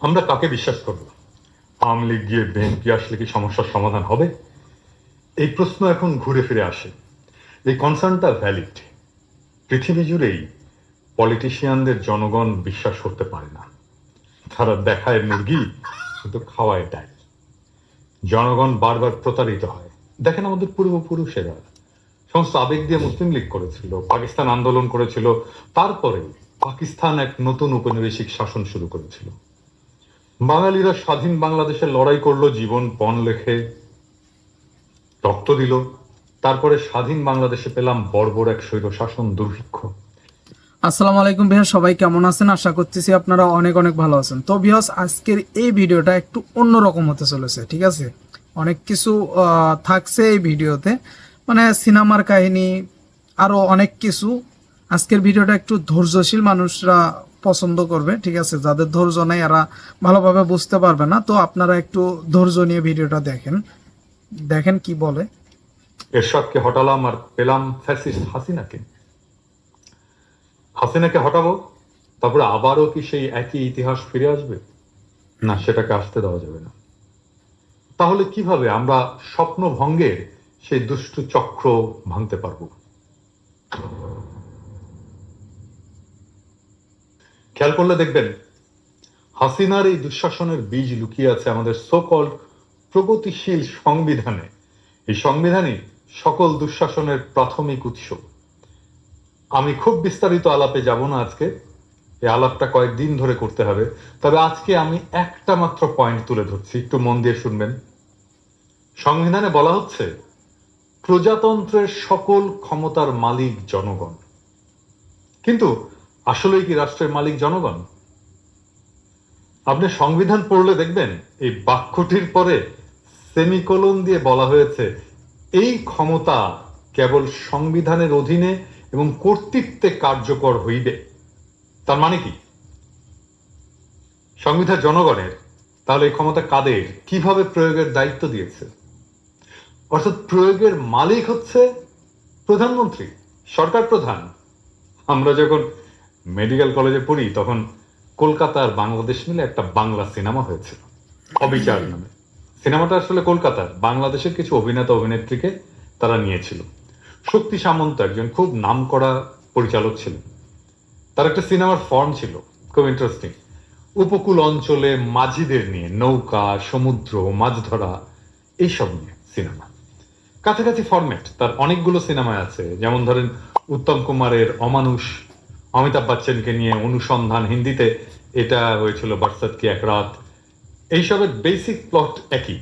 আমরা কাকে বিশ্বাস করব? আওয়ামী লীগ গিয়ে বিএনপি আসলে কি সমস্যার সমাধান হবে? এই প্রশ্ন এখন ঘুরে ফিরে আসে। এই কনসার্নটা ভ্যালিড পৃথিবী জুড়েই পলিটিশিয়ানদের জনগণ বিশ্বাস করতে পারে না। তারা দেখায় মুরগি, কিন্তু খাওয়ায় ডাল। জনগণ বারবার প্রতারিত হয়। দেখেন আমাদের পূর্বপুরুষেরা। সমস্ত আবেগ দিয়ে মুসলিম লীগ করেছিল, পাকিস্তান আন্দোলন করেছিল, তারপরে পাকিস্তান এক নতুন উপনিবেশিক শাসন শুরু করেছিল। বাঙালিরা স্বাধীন বাংলাদেশে লড়াই করল, জীবন পণ লেখে, রক্ত দিল। তারপরে স্বাধীন বাংলাদেশে পেলাম বর্বর এক স্বৈর শাসন দুর্ভিক্ষ। আসসালামু আলাইকুম ভাইয়া সবাই কেমন আছেন? আশা করতেছি আপনারা অনেক অনেক ভালো আছেন। তো বিহস আজকের এই ভিডিওটা একটু অন্যরকম হতে চলেছে, ঠিক আছে? অনেক কিছু থাকছে এই ভিডিওতে। মানে সিনেমার কাহিনী, আরও অনেক কিছু। আজকের ভিডিওটা একটু ধৈর্যশীল মানুষরা পছন্দ করবে, ঠিক আছে? যাদের ধৈর্য নেই এরা ভালোভাবে বুঝতে পারবে না। তো আপনারা একটু ধৈর্য নিয়ে ভিডিওটা দেখেন। দেখেন কি বলে। এরশাদকে হটালাম আর পেলাম ফ্যাসিস্ট হাসিনাকে। হাসিনাকে হটাবো, তারপরে আবারও কি সেই একই ইতিহাস ফিরে আসবে? না, সেটাকে আসতে দেওয়া যাবে না। তাহলে কীভাবে আমরা স্বপ্ন ভঙ্গের সেই দুষ্টু চক্র ভাঙতে পারব? খেয়াল করলে দেখবেন, হাসিনার এই দুঃশাসনের বীজ লুকিয়ে আছে আমাদের সোকল্ড প্রগতিশীল সংবিধানে। এই সংবিধানই সকল দুঃশাসনের প্রাথমিক উৎস। আমি খুব বিস্তারিত আলাপে যাব না আজকে। এই আলাপটা কয়েকদিন ধরে করতে হবে। তবে আজকে আমি একটা মাত্র পয়েন্ট তুলে ধরছি। একটু মন দিয়ে শুনবেন। সংবিধানে বলা হচ্ছে, প্রজাতন্ত্রের সকল ক্ষমতার মালিক জনগণ। কিন্তু আসলেই কি রাষ্ট্রের মালিক জনগণ? আপনি সংবিধান পড়লে দেখবেন, এই বাক্যটির পরে সেমিকোলন দিয়ে বলা হয়েছে, এই ক্ষমতা কেবল সংবিধানের অধীনে এবং কর্তৃত্বে কার্যকর হইবে। তার মানে কি? সংবিধান জনগণের, তাহলে এই ক্ষমতা কাদের? কীভাবে প্রয়োগের দায়িত্ব দিয়েছে? অর্থাৎ প্রয়োগের মালিক হচ্ছে প্রধানমন্ত্রী, সরকার প্রধান। আমরা যখন মেডিকেল কলেজে পড়ি তখন কলকাতার বাংলাদেশ মিলে একটা বাংলা সিনেমা হয়েছিল। অবিচার নামে। সিনেমাটা আসলে কলকাতার। বাংলাদেশের কিছু অভিনেতা অভিনেত্রীকে তারা নিয়েছিল। শক্তি সামন্ত একজন খুব নামকরা পরিচালক ছিলেন। তার একটা সিনেমার ফর্ম ছিল খুব ইন্টারেস্টিং উপকূল অঞ্চলে মাঝিদের নিয়ে নৌকা সমুদ্র মাছ ধরা এইসব নিয়ে সিনেমা। কাছাকাছি ফরম্যাট তার অনেকগুলো সিনেমায় আছে। যেমন ধরেন উত্তম কুমারের অমানুষ অমিতাভ বচ্চনকে নিয়ে অনুসন্ধান হিন্দিতে। এটা হয়েছিল বারসাত কি এক রাত। এইসবের বেসিক প্লট একই।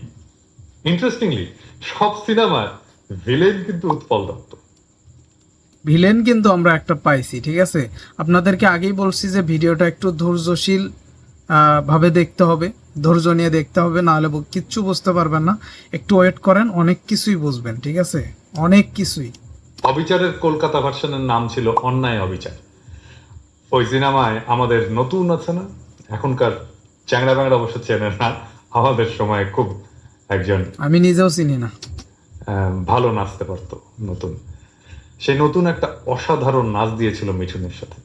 ইন্টারেস্টিংলি সব সিনেমার ভিলেন কিন্তু উৎপল দত্ত। ভিলেন কিন্তু আমরা একটা পাইছি ঠিক আছে? আপনাদেরকে আগেই বলছি যে ভিডিওটা একটু ধৈর্যশীল ভাবে দেখতে হবে। ধৈর্য নিয়ে দেখতে হবে নাহলে বু- কিচ্ছু বুঝতে পারবেন না। একটু ওয়েট করেন অনেক কিছুই বুঝবেন ঠিক আছে? অনেক কিছুই। অবিচারের কলকাতা ভার্সনের নাম ছিল অন্যায় অবিচার। ওই সিনেমায় আমাদের নতুন আছে না? এখনকার চ্যাংড়া ব্যাংড়া অবশ্য চেনে না। আমাদের সময় খুব একজন আমি নিজেও চিনি না। ভালো নাচতে পারতো নতুন। সেই নতুন একটা অসাধারণ নাচ দিয়েছিল মিঠুনের সাথে।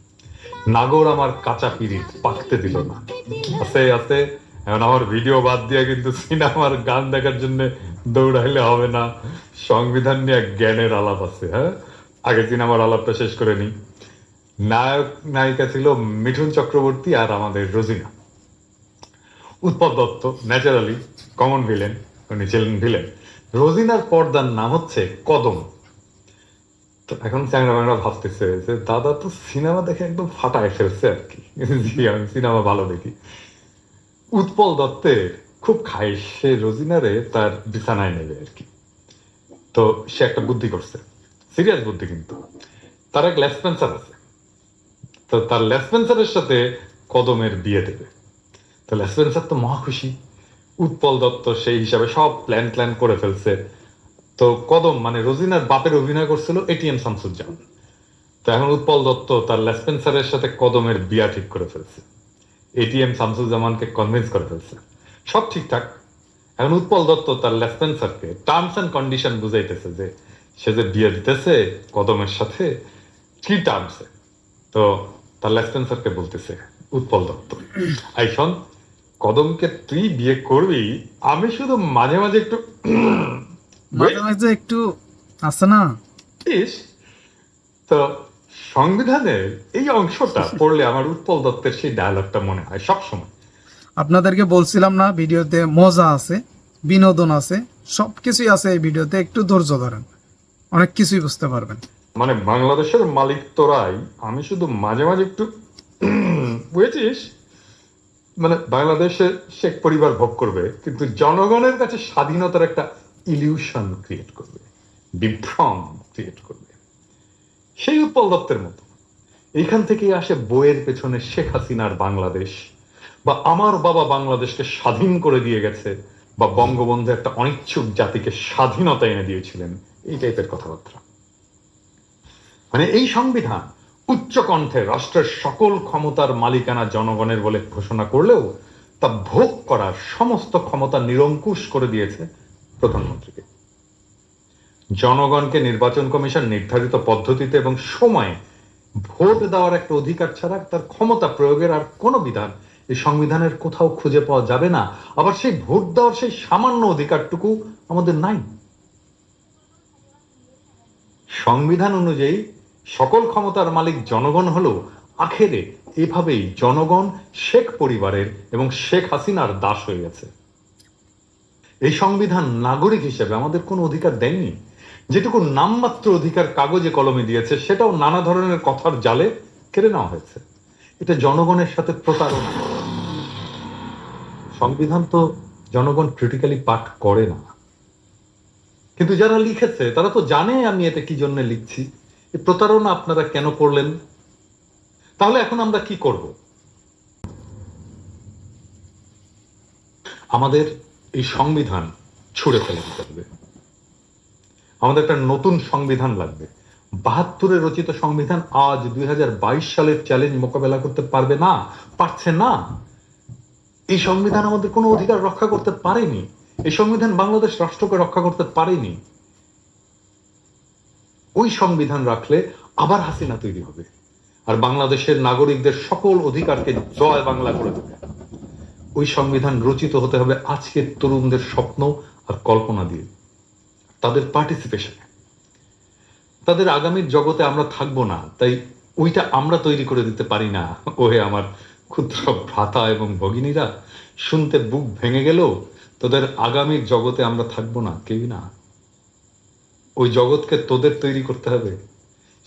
নাগর আমার কাঁচা পিরিত পাকতে দিল না। আস্তে আস্তে এখন আমার ভিডিও বাদ দিয়ে কিন্তু সিনেমার গান দেখার জন্য দৌড়াইলে হবে না। সংবিধান নিয়ে এক জ্ঞানের আলাপ আছে হ্যাঁ? আগে সিনেমার আলাপটা শেষ করে নি নায়ক, নায়িকা ছিল মিঠুন চক্রবর্তী আর আমাদের Rozina. Utpal Dutt, naturally common villain, উনি ছিলেন ভিলেন। রোজিনার পর্দার নাম হচ্ছে কদম। তো এখন চ্যাংরা ম্যাংরা ভাবতেছে যে, দাদা তো সিনেমা দেখে একদম ফাটায় ফেলছে আর কি। আমি সিনেমা ভালো দেখি। উৎপল দত্তের খুব খাই সে রোজিনারে তার বিছানায় নেবে আর কি। তো সে একটা বুদ্ধি করছে। সিরিয়াস বুদ্ধি কিন্তু। তার এক লেসপেন্সার আছে। তো তার লেসপেন্সারের সাথে কদমের বিয়ে দেবে। তো লেসপেন্সার তো মহা খুশি। উৎপল দত্ত সেই হিসাবে সব প্ল্যান প্ল্যান করে ফেলছে। তো কদম মানে রোজিনার বাপের অভিনয় করছিল এটিএম শামসুজ্জামান। তো এখন উৎপল দত্ত তার লেসপেন্সারের সাথে কদমের বিয়া ঠিক করে ফেলছে। এটিএম শামসুজ্জামানকে কনভিন্স করে ফেলছে। সব ঠিকঠাক। এখন উৎপল দত্ত তার লেসপেন্সারকে টার্মস অ্যান্ড কন্ডিশন বুঝাইতেছে যে সে যে বিয়ে দিতেছে কদমের সাথে, কি টার্মসে তো তার লেসপেন্সারকে বলতেছে উৎপল দত্ত। আই শোন কদমকে তুই বিয়ে করবি? আমি শুধু মাঝে মাঝে একটু মাঝে মাঝে একটু আছে না? তো সংবিধানের এই অংশটা পড়লে আমার উৎপল দত্তের সেই ডায়লগটা মনে হয় সবসময়। আপনাদেরকে বলছিলাম না ভিডিওতে মজা আছে বিনোদন আছে সব কিছুই আছে এই ভিডিওতে একটু ধৈর্য ধরেন অনেক কিছুই বুঝতে পারবেন। মানে বাংলাদেশের মালিক তোরাই আমি শুধু মাঝে মাঝে একটু বুঝেছিস? মানে বাংলাদেশে শেখ পরিবার ভোগ করবে, কিন্তু জনগণের কাছে স্বাধীনতার একটা ইলিউশন ক্রিয়েট করবে, বিভ্রম ক্রিয়েট করবে। সেই উৎপল দত্তের মতো। এইখান থেকেই আসে বইয়ের পেছনে শেখ হাসিনার বাংলাদেশ, বা আমার বাবা বাংলাদেশকে স্বাধীন করে দিয়ে গেছে, বা বঙ্গবন্ধু একটা অনিচ্ছুক জাতিকে স্বাধীনতা এনে দিয়েছিলেন, এই টাইপের কথাবার্তা। মানে এই সংবিধান উচ্চ কণ্ঠে রাষ্ট্রের সকল ক্ষমতার মালিকানা জনগণের বলে ঘোষণা করলেও তা ভোগ করার সমস্ত ক্ষমতা নিরঙ্কুশ করে দিয়েছে প্রধানমন্ত্রীকে। জনগণকে নির্বাচন কমিশন নির্ধারিত পদ্ধতিতে এবং সময়ে ভোট দেওয়ার একটা অধিকার ছাড়া তার ক্ষমতা প্রয়োগের আর কোনো বিধান এই সংবিধানের কোথাও খুঁজে পাওয়া যাবে না। আবার সেই ভোট দেওয়ার সেই সামান্য অধিকারটুকু আমাদের নাই। সংবিধান অনুযায়ী সকল ক্ষমতার মালিক জনগণ হলেও আখেরে। এভাবেই জনগণ শেখ পরিবারের এবং শেখ হাসিনার দাস হয়ে গেছে। এই সংবিধান নাগরিক হিসেবে আমাদের কোনো অধিকার দেয়নি। যেটুকু নামমাত্র অধিকার কাগজে কলমে দিয়েছে, সেটাও নানা ধরনের কথার জালে কেড়ে নেওয়া হয়েছে। এটা জনগণের সাথে প্রতারণা। সংবিধান তো জনগণ ক্রিটিক্যালি পাঠ করে না। কিন্তু যারা লিখেছে, তারা তো জানে আমি এটা কি জন্য লিখছি। প্রতারণা আপনারা কেন করলেন? তাহলে এখন আমরা কি করব? আমাদের এই সংবিধান ছুঁড়ে ফেলে দিতে হবে। আমাদের একটা নতুন সংবিধান লাগবে। বাহাত্তরে রচিত সংবিধান আজ দুই হাজার বাইশ সালের চ্যালেঞ্জ মোকাবেলা করতে পারবে না, পারছে না। এই সংবিধান আমাদের কোনো অধিকার রক্ষা করতে পারেনি। এই সংবিধান বাংলাদেশ রাষ্ট্রকে রক্ষা করতে পারেনি। ওই সংবিধান রাখলে আবার হাসিনা তৈরি হবে। আর বাংলাদেশের নাগরিকদের সকল অধিকারকে জয় বাংলা করে দেবে। ওই সংবিধান রচিত হতে হবে আজকের তরুণদের স্বপ্ন আর কল্পনা দিয়ে। তাদের পার্টিসিপেশনে তাদের আগামীর জগতে আমরা থাকব না, তাই ওইটা আমরা তৈরি করে দিতে পারি না। ওহে আমার ক্ষুদ্র ভ্রাতা এবং ভগিনীরা, শুনতে বুক ভেঙে গেল তোদের আগামীর জগতে আমরা থাকব না, কেউই না। ওই জগৎকে তোদের তৈরি করতে হবে।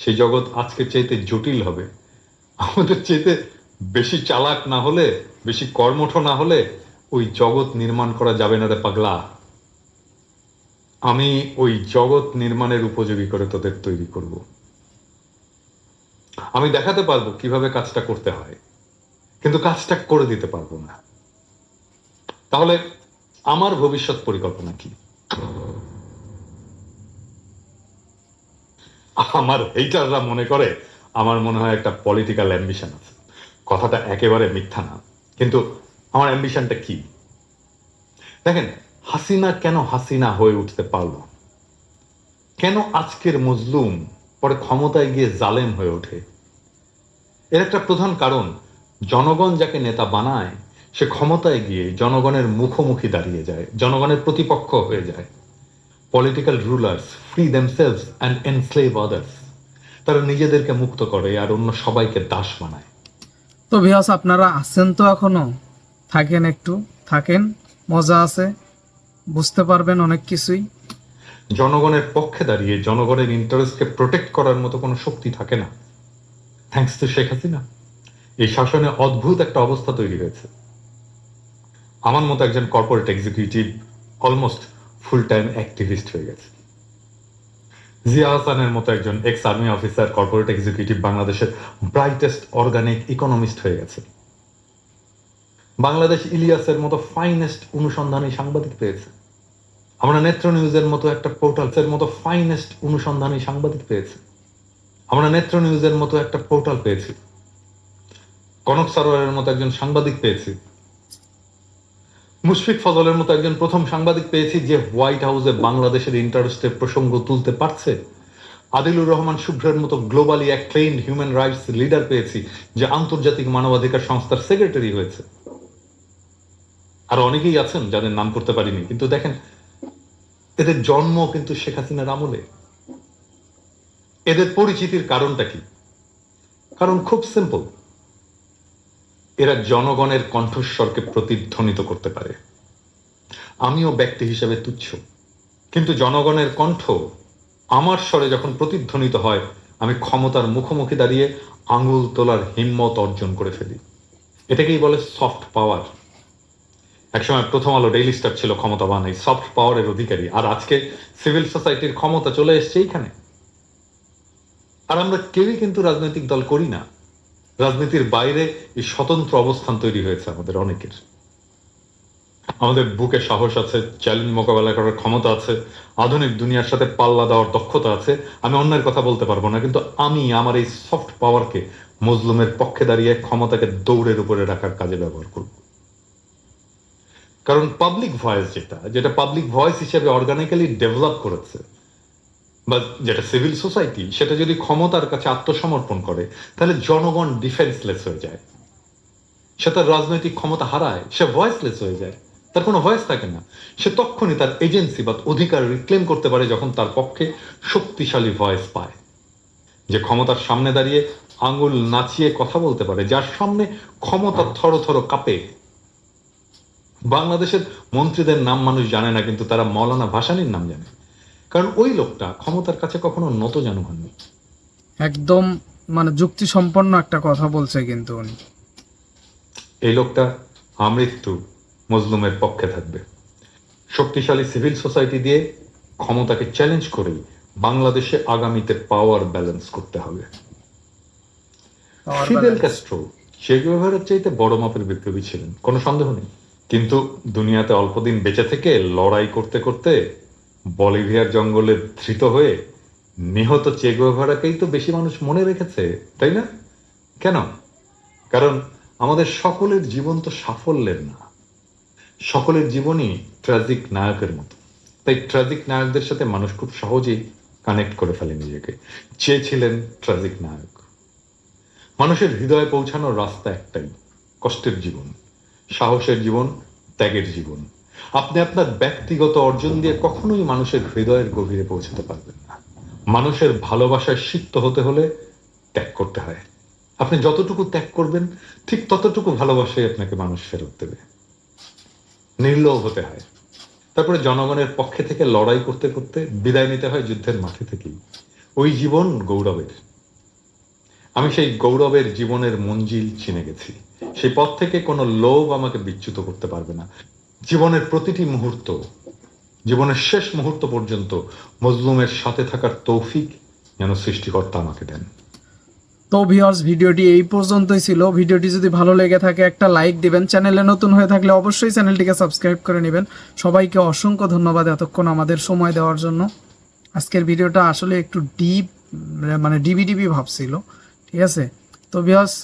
সেই জগৎ আজকের চাইতে জটিল হবে। আমাদের চাইতে বেশি চালাক না হলে, বেশি কর্মঠ না হলে ওই জগৎ নির্মাণ করা যাবে না রে পাগলা। আমি ওই জগৎ নির্মাণের উপযোগী করে তোদের তৈরি করব। আমি দেখাতে পারব কীভাবে কাজটা করতে হয়, কিন্তু কাজটা করে দিতে পারব না। তাহলে আমার ভবিষ্যৎ পরিকল্পনা কি? আমার হেইটাররা মনে করে, আমার মনে হয় একটা পলিটিক্যাল অ্যাম্বিশন আছে। কথাটা একেবারে মিথ্যা না, কিন্তু আমার অ্যাম্বিশনটা কি? দেখেন, হাসিনা কেন হাসিনা হয়ে উঠতে পারল কেন আজকের মজলুম পরে ক্ষমতায় গিয়ে জালেম হয়ে ওঠে? এর একটা প্রধান কারণ, জনগণ যাকে নেতা বানায়, সে ক্ষমতায় গিয়ে জনগণের মুখোমুখি দাঁড়িয়ে যায়, জনগণের প্রতিপক্ষ হয়ে যায়। Political rulers free themselves and enslave others তারা নিজেদেরকে মুক্ত করে আর অন্য সবাইকে দাস বানায়। তো ভিয়াস আপনারা আছেন তো এখনও? থাকেন একটু। থাকেন মজা আছে। বুঝতে পারবেন অনেক কিছুই। জনগণের পক্ষে দাঁড়িয়ে জনগণের ইন্টারেস্টকে প্রোটেক্ট করার মতো কোনো শক্তি থাকে না। থ্যাংকস টু শেখ হাসিনা এই শাসনে অদ্ভুত একটা অবস্থা তৈরি হয়েছে। আমার মতো একজন corporate executive almost full time activist হয়ে গেছে। জিয়া হাসানের মতো একজন ex army officer corporate executive বাংলাদেশের ব্রাইটেস্ট অর্গানিক ইকোনমিস্ট হয়ে গেছে। বাংলাদেশ ইলিয়াসের মতো ফাইনেস্ট অনুসন্ধানী সাংবাদিক পেয়েছে। আমরা নেত্র নিউজের মতো একটা পোর্টালসের মতো ফাইনেস্ট অনুসন্ধানী সাংবাদিক পেয়েছি। আমরা নেত্র নিউজের মতো একটা পোর্টাল পেয়েছি। কনক সারোয়ারের মতো একজন সাংবাদিক পেয়েছি। মুশফিক ফজলের মতো একজন প্রথম সাংবাদিক পেয়েছি যে হোয়াইট হাউসে বাংলাদেশের ইন্টারেস্টের প্রসঙ্গ তুলতে পারছে। আদিলুর রহমান শুভ্রের মতো globally acclaimed human rights leader পেয়েছি যে আন্তর্জাতিক মানবাধিকার সংস্থার সেক্রেটারি হয়েছে। আর অনেকেই আছেন যাদের নাম করতে পারিনি, কিন্তু দেখেন, এদের জন্ম কিন্তু শেখ হাসিনার আমলে। এদের পরিচিতির কারণটা কি? কারণ খুব সিম্পল এরা জনগণের কণ্ঠস্বরকে প্রতিধ্বনিত করতে পারে। আমিও ব্যক্তি হিসেবে তুচ্ছ। কিন্তু জনগণের কণ্ঠ আমার স্বরে যখন প্রতিধ্বনিত হয়, আমি ক্ষমতার মুখোমুখি দাঁড়িয়ে আঙুল তোলার হিম্মত অর্জন করে ফেলি। এটাকেই বলে সফট পাওয়ার একসময় প্রথম আলো ডেইলি স্টার ছিল ক্ষমতাবান, এই সফট পাওয়ারের অধিকারী। আর আজকে সিভিল সোসাইটির ক্ষমতা চলে এসছে এইখানে। আর আমরা কেউই কিন্তু রাজনৈতিক দল করি না। রাজনীতির বাইরে এই স্বতন্ত্র অবস্থান তৈরি হয়েছে আমাদের অনেকের। আমাদের বুকে সাহস আছে, চ্যালেঞ্জ মোকাবেলা করার ক্ষমতা আছে, আধুনিক দুনিয়ার সাথে পাল্লা দেওয়ার দক্ষতা আছে। আমি অন্যের কথা বলতে পারব না, কিন্তু আমি আমার এই সফট পাওয়ারকে মজলুমের পক্ষে দাঁড়িয়ে ক্ষমতাকে দৌড়ের উপরে রাখার কাজে ব্যবহার করব। কারণ পাবলিক ভয়েস যেটা যেটা পাবলিক ভয়েস হিসেবে অর্গানিক্যালি ডেভেলপ করেছে বা যেটা সিভিল সোসাইটি সেটা যদি ক্ষমতার কাছে আত্মসমর্পণ করে, তাহলে জনগণ ডিফেন্সলেস হয়ে যায়। সে তার রাজনৈতিক ক্ষমতা হারায়, সে ভয়েসলেস হয়ে যায়। তার কোনো ভয়েস থাকে না। সে তখনই তার এজেন্সি বা অধিকার রিক্লেম করতে পারে যখন তার পক্ষে শক্তিশালী ভয়েস পায়। যে ক্ষমতার সামনে দাঁড়িয়ে আঙুল নাচিয়ে কথা বলতে পারে, যার সামনে ক্ষমতা থর থর কাঁপে। বাংলাদেশের মন্ত্রীদের নাম মানুষ জানে না, কিন্তু তারা মৌলানা ভাসানির নাম জানে। কারণ ওই লোকটা ক্ষমতার কাছে কখনো নত জানু হননি। একদম মানে যুক্তি সম্পন্ন একটা কথা বলছে কিন্তু উনি। এই লোকটা আমৃত্যু মজলুমের পক্ষে থাকবে। শক্তিশালী সিভিল সোসাইটি দিয়ে ক্ষমতাকে চ্যালেঞ্জ করেই বাংলাদেশে আগামীতে পাওয়ার ব্যালেন্স করতে হবে। ফিদেল। ক্যাস্ট্রো চে চাইতে বড় মাপের বিপ্লবী ছিলেন কোনো সন্দেহ নেই। কিন্তু দুনিয়াতে অল্পদিন বেঁচে থেকে লড়াই করতে করতে বলিভিয়ার জঙ্গলে ধৃত হয়ে নিহত চে গুয়েভারাকেই তো বেশি মানুষ মনে রেখেছে, তাই না? কেন? কারণ আমাদের সকলের জীবন তো সাফল্যের না। সকলের জীবনই ট্র্যাজিক নায়কের মতো। তাই ট্র্যাজিক নায়কদের সাথে মানুষ খুব সহজেই কানেক্ট করে ফেলে নিজেকে। চেয়েছিলেন ট্র্যাজিক নায়ক। মানুষের হৃদয়ে পৌঁছানোর রাস্তা একটাই, কষ্টের জীবন। সাহসের জীবন, ত্যাগের জীবন। আপনি আপনার ব্যক্তিগত অর্জন দিয়ে কখনোই মানুষের হৃদয়ের গভীরে পৌঁছাতে পারবেন না। মানুষের ভালোবাসায় সিক্ত হতে হলে ত্যাগ করতে হয়। আপনি যতটুকু ত্যাগ করবেন, ঠিক ততটুকু ভালোবাসাই আপনাকে মানুষ ফেরত দেবে। নির্লোভ হতে হয়। তারপরে জনগণের পক্ষে থেকে লড়াই করতে করতে বিদায় নিতে হয় যুদ্ধের মাঠে থেকেই। ওই জীবন গৌরবের। আমি সেই গৌরবের জীবনের মঞ্জিল চিনে গেছি। সেই পথ থেকে কোনো লোভ আমাকে বিচ্যুত করতে পারবে না। জীবনের প্রতিটি মুহূর্ত, জীবনের শেষ মুহূর্ত পর্যন্ত মজলুমের সাথে থাকার তৌফিক যেন সৃষ্টিকর্তা আমাকে দেন। তো ভিউয়ার্স ভিডিওটি এই পর্যন্তই ছিল। ভিডিওটি যদি ভালো লেগে থাকে, একটা লাইক দিবেন। চ্যানেলে নতুন হয়ে থাকলে অবশ্যই চ্যানেলটিকে সাবস্ক্রাইব করে নেবেন। সবাইকে অসংখ্য ধন্যবাদ এতক্ষণ আমাদের সময় দেওয়ার জন্য। আজকের ভিডিওটা আসলে একটু ডিপ মানে ডিবি ডিবি ভাবছিল, ঠিক আছে? তো ভিউয়ার্স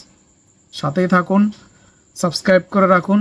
সাথেই থাকুন সাবস্ক্রাইব করে রাখুন।